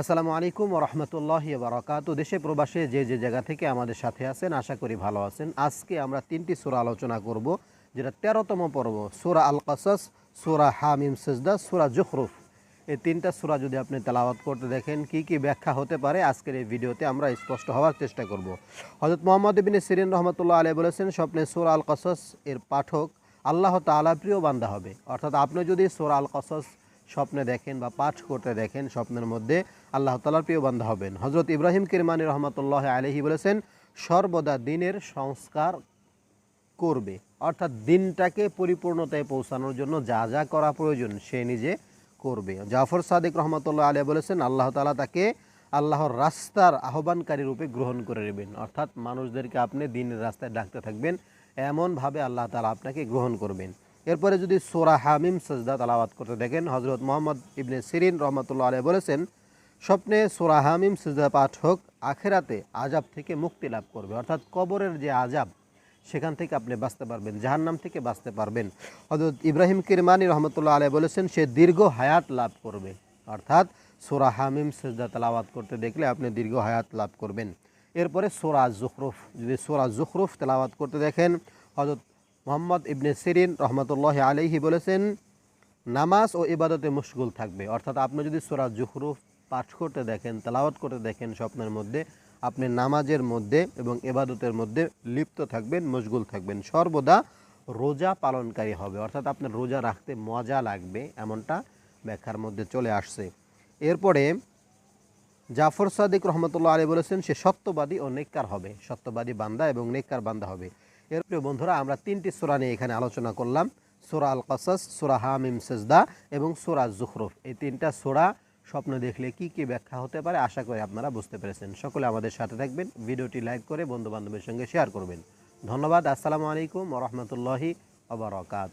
আসসালামু আলাইকুম রহমতুল্লাহ বারকাত। দেশে প্রবাসে যে যে জায়গা থেকে আমাদের সাথে আছেন, আশা করি ভালো আছেন। আজকে আমরা তিনটি সুরা আলোচনা করব, যেটা তেরোতম পর্ব, সুরা আল কাসাস সুরা হামিম সেজদা, সুরা জুখরুফ। এই তিনটা সুরা যদি আপনি তেলাওয়াত করতে দেখেন, কি কি ব্যাখ্যা হতে পারে, আজকের এই ভিডিওতে আমরা স্পষ্ট হওয়ার চেষ্টা করব। হজরত মোহাম্মদ বিন সিরিন রহমতুল্লাহ আলী বলেছেন, স্বপ্নে সুরা আল কাসাস এর পাঠক আল্লাহ তাআলা প্রিয় বান্দা হবে। অর্থাৎ আপনি যদি সুরা আল কাসাস স্বপ্নে দেখেন বা পাঠ করতে দেখেন স্বপ্নের মধ্যে আল্লাহ তালার প্রিয় বান্ধা হবেন। হজরত ইব্রাহিম কিরমানি রহমতুল্লাহ আলহি বলেছেন, সর্বদা দিনের সংস্কার করবে। অর্থাৎ দিনটাকে পরিপূর্ণতায় পৌঁছানোর জন্য যা যা করা প্রয়োজন সে নিজে করবে। জাফর সাদিক রহমতুল্লাহ আলিয়া বলেছেন, আল্লাহ তালা তাকে আল্লাহর রাস্তার আহ্বানকারী রূপে গ্রহণ করে নেবেন। অর্থাৎ মানুষদেরকে আপনি দিনের রাস্তায় ডাকতে থাকবেন, এমনভাবে আল্লাহ তালা আপনাকে গ্রহণ করবেন। এরপরে যদি সোরা হামিম সজদা তালাওয়াত করতে দেখেন হজরত মোহাম্মদ ইবনে সিরিন রহমতুল্লাহ আলিয়া বলেছেন, স্বপ্নে সোরা হামিম সিজদা পাঠ হোক, আখেরাতে আজাব থেকে মুক্তি লাভ করবে। অর্থাৎ কবরের যে আজাব সেখান থেকে আপনি বাঁচতে পারবেন জাহার নাম থেকে বাঁচতে পারবেন। হজরত ইব্রাহিম কিরমানি রহমতুল্লাহ আলাই বলেছেন, সে দীর্ঘ হায়াত লাভ করবে। অর্থাৎ সোরা হামিম সিজদা তালাওয়াত করতে দেখলে আপনি দীর্ঘ হায়াত লাভ করবেন। এরপরে সোরা জুখরুফ, যদি সোরা জুখরুফ তেলাওয়াত করতে দেখেন হজরত মোহাম্মদ ইবনে সিরিন রহমতুল্লাহ আলাইহি বলেছেন, নামাজ ও ইবাদতে মুশগুল থাকবে। অর্থাৎ আপনি যদি সোরা জুহরুফ পাঠ করতে দেখেন, তেলাওয়াত করতে দেখেন স্বপ্নের মধ্যে, আপনি নামাজের মধ্যে এবং এবাদতের মধ্যে লিপ্ত থাকবেন, মশগুল থাকবেন। সর্বদা রোজা পালনকারী হবে। অর্থাৎ আপনার রোজা রাখতে মজা লাগবে, এমনটা ব্যাখ্যার মধ্যে চলে আসছে। এরপরে জাফর সাদিক রহমতুল্লাহ আলী বলেছেন, সে সত্যবাদী ও নেককার হবে। সত্যবাদী বান্দা এবং নেককার বান্দা হবে। এর প্রিয় বন্ধুরা, আমরা তিনটি সোরা নিয়ে এখানে আলোচনা করলাম। সোরা আল কাসাস সোরা হামিম, সেজদা এবং সোরা জুখরুফ। এই তিনটা সোরা স্বপ্ন দেখলে কি কি ব্যাখ্যা হতে পারে আশা করি আপনারা বুঝতে পেরেছেন। সকলে আমাদের সাথে থাকবেন, ভিডিওটি লাইক করে বন্ধুবান্ধবের সঙ্গে শেয়ার করবেন। ধন্যবাদ, আসসালামু আলাইকুম রহমতুল্লাহি আবরকাত